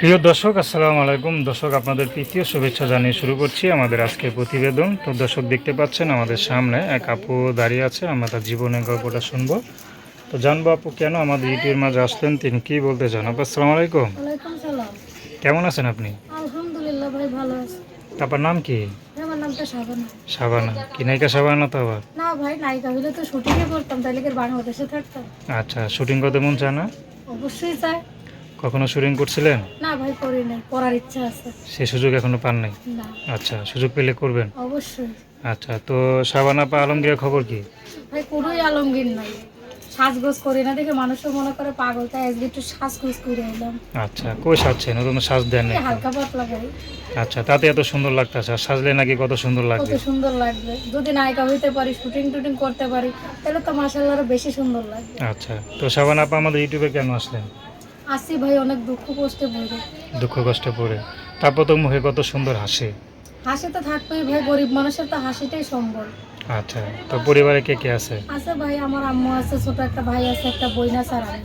প্রিয় দর্শক আসসালামু আলাইকুম। দর্শক আপনাদের তৃতীয় শুভেচ্ছা জানিয়ে শুরু করছি আমাদের আজকের প্রতিবেদন। তো দর্শক দেখতে পাচ্ছেন আমাদের সামনে এক আপু দাঁড়িয়ে আছে আমরা তার জীবনের গল্পটা শুনব। তো জানব আপু কেন আমাদের ইউটিউবের মাঝে আসলেন? তিনি কি বলতে চান? আপু আসসালামু আলাইকুম। কেমন আছেন আপনি? আলহামদুলিল্লাহ ভাই ভালো আছি। আপনার নাম কি? আমার নামটা সাবানা সাবানা কি নায়িকা সাবানা তো আবার? না ভাই নায়িকা হলে তো শুটিংয়ে করতাম তাহলে কি বাংলাদেশে থাকতাম। আচ্ছা শুটিং করতে মন চায় না? অবশ্যই চাই কখনো শুটিং করছিলেন? না ভাই করি নাই পড়ার ইচ্ছা আছে। সে সুযোগ এখনও পান নাই? না। আচ্ছা সুযোগ পেলে করবেন? অবশ্যই। আচ্ছা তো সাবানা পা আলমগীরের খবর কি? ভাই কোনোই আলমগীর নাই। সাজগোজ করি না দেখে মানুষও মনে করে পাগল তাই আজকে একটু সাজগোজ করে এলাম। আচ্ছা কই সাজছেন? নতুন সাজ দেন নাই হালকা পাতলা ভাই। আচ্ছা তাতে এত সুন্দর লাগতেছে আর সাজলে নাকি কত সুন্দর লাগবে? কত সুন্দর লাগবে। যদি নায়িকা হইতে পারি শুটিং টুটিং করতে পারি তাহলে তো মাসাল্লাহ আরও বেশি সুন্দর লাগবে। আচ্ছা তো সাবান আপা আমাদের ইউটিউবে কেন আসলেন? আসি ভাই অনেক দুঃখ কষ্টে বলে দুঃখ কষ্টে পড়ে। তারপর তো মুখে কত সুন্দর হাসি। হাসি তো থাকবেই ভাই গরিব মানুষের তো হাসিটাই সম্বল। আচ্ছা তো পরিবারে কে কে আছে? আছে ভাই আমার আম্মু আছে ছোট একটা ভাই আছে একটা বইনা স্যার আমি।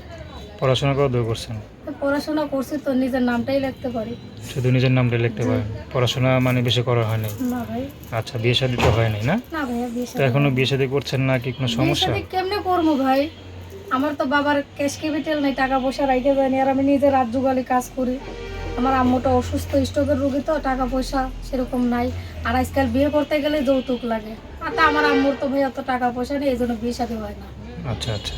পড়াশোনা কত দূর করছেন? পড়াশোনা করছি তো নিজের নামটাই লিখতে পারি। শুধু নিজের নামটা লিখতে পারেন? পড়াশোনা মানে বেশি করা হয়নি না ভাই। আচ্ছা বিয়ে শাদী তো হয়নি না? না ভাইয়া বিয়ে তো এখনও বিয়ে শাদী করছেন না কি কোনো সমস্যা? শাদী কেমনে করব ভাই? আমার তো বাবার ক্যাশ ক্যাপিটাল নেই টাকা পয়সা রাইতে যায়নি আর আমি নিজে রাত যুগালি কাজ করি। আমার আম্মুটা অসুস্থ স্ট্রোকের রোগী তো টাকা পয়সা সেরকম নাই। আর আজকাল বিয়ে করতে গেলে যৌতুক লাগে। আর তা আমার আম্মুর তো ভাই অত টাকা পয়সা নেই এই জন্য বিয়ে শাদী হয় না। আচ্ছা আচ্ছা।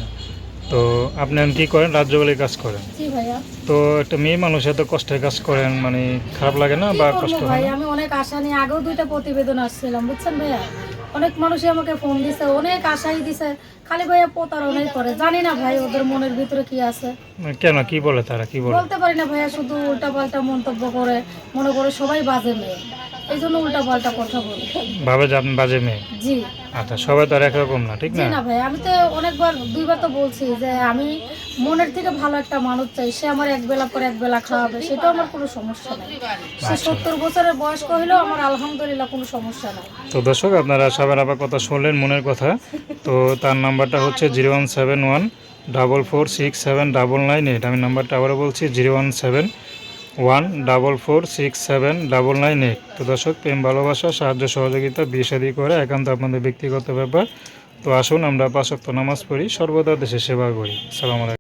তো আপনি কি করেন? রাজ্যগুলি কাজ করেন? জি ভাইয়া। তো একটা মেয়ে মানুষ এত কষ্টের কাজ করেন মানে খারাপ লাগে না বা কষ্ট ভাই হয়? আমি অনেক আশা নিয়ে আগেও দুইটা প্রতিবেদন আসছিলাম বুঝছেন ভাইয়া? অনেক মানুষই আমাকে ফোন দিছে অনেক আশাই দিছে। খালি ভাইয়া প্রতারণাই করে। জানি না ভাই ওদের মনের ভিতরে কি আছে। কেন কি বলে তারা? কি বলে? বলতে পারি না ভাইয়া শুধু উল্টা পাল্টা মন্তব্য করে। মনে করে সবাই বাজে মেয়ে। এই জন্য উল্টা পাল্টা কথা বলি ভাবে যে আপনি বাজে মেয়ে। জি। আচ্ছা সবাই তো আর একরকম না ঠিক জি না? না ভাই আমি তো অনেকবার দুইবার তো বলছি যে আমি মনের থেকে ভালো একটা মানুষ চাই সে আমার এক বেলা পরে এক বেলা খাওয়াবে সেটাও আমার কোনো সমস্যা নাই। সে সত্তর বছরের বয়স্ক হইলেও আমার আলহামদুলিল্লাহ কোনো সমস্যা নাই। তো দর্শক আপনারা সাবের আবার কথা শুনলেন মনের কথা। তো তার নাম্বারটা হচ্ছে zero one seven one double four six seven double nine eight. আমি নাম্বারটা আবারও বলছি zero one seven one double four six seven double nine eight তো দর্শক, প্রেম, ভালোবাসা, সাহায্য, সহযোগিতা বিষাদি করে একান্ত আপনাদের ব্যক্তিগত ব্যাপার। তো আসুন আমরা পাঁচক্ত নামাজ পড়ি, সর্বদা দেশে সেবা করি। সালাম